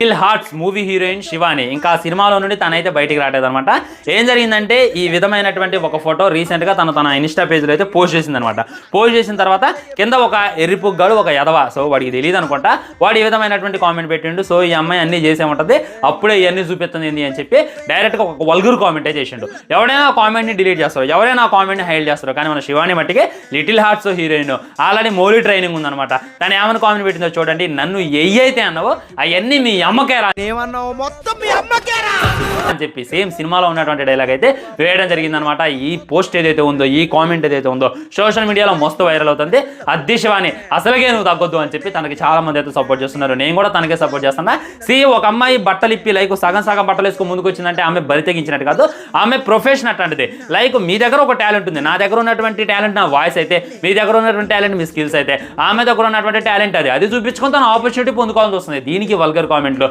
Fill hearts movie heroine Shivani ఇంకా సినిమాలో నుండి తనైతే బయటికి రావట్లేదు అనమాట ఏం జరిగిందంటే ఈ విధమైనటువంటి ఒక ఫోటో రీసెంట్గా తను తన ఇన్స్టా పేజ్లో అయితే పోస్ట్ చేసింది అనమాట పోస్ట్ చేసిన తర్వాత కింద ఒక ఎర్రిపుగ్గాడు ఒక ఎదవ సో వాడికి తెలియదు అనుకుంటా. వాడు ఈ విధమైనటువంటి కామెంట్ పెట్టిండు. సో ఈ అమ్మాయి అన్ని చేసే ఉంటుంది. అప్పుడే ఇవన్నీ చూపిస్తుంది ఏంది అని చెప్పి డైరెక్ట్గా ఒక వల్గురు కామెంట్ చేసిండు. ఎవరైనా కామెంట్ని డిలీట్ చేస్తారు ఎవరైనా ఆ కామెంట్ని హైడ్ చేస్తారు కానీ మన శివాని మట్టికి లిటిల్ హార్ట్స్ హీరోయిన్ ఆల్రెడీ మోలీ ట్రైనింగ్ ఉందన్నమాట. తను ఏమైనా కామెంట్ పెట్టిందో చూడండి. నన్ను ఎయ్యి అయితే అన్నావో అవన్నీ మీ అమ్మకేరా ఏమన్నావు? మొత్తం మీ అమ్మకే అని చెప్పి సేమ్ సినిమాలో ఉన్నటువంటి డైలాగ్ అయితే వేయడం జరిగిందనమాట. ఈ పోస్ట్ ఏదైతే ఉందో ఈ కామెంట్ ఏదైతే ఉందో సోషల్ మీడియాలో మస్తు వైరల్ అవుతుంది. అద్దె అసలుగే నువ్వు తగ్గొద్దు అని చెప్పి తనకి చాలా మంది అయితే సపోర్ట్ చేస్తున్నారు. నేను కూడా తనకే సపోర్ట్ చేస్తున్నా. సి ఒక అమ్మాయి బట్టలు ఇప్పి లైక్ సగం సగం బట్టలు వేసుకుని ముందుకు వచ్చిందంటే ఆమె బరి తెగించినట్టు కాదు ఆమె ప్రొఫెషన్ అట్లాంటిది. లైక్ మీ దగ్గర ఒక టాలెంట్ ఉంది. నా దగ్గర ఉన్నటువంటి టాలెంట్ నా వాయిస్ అయితే మీ దగ్గర ఉన్నటువంటి టాలెంట్ మీ స్కిల్స్ అయితే ఆమె దగ్గర ఉన్నటువంటి టాలెంట్ అది. అది చూపించుకొని తన ఆపర్చునిటీ పొందుకోవాల్సి వస్తుంది. దీనికి వల్గర్ కామెంట్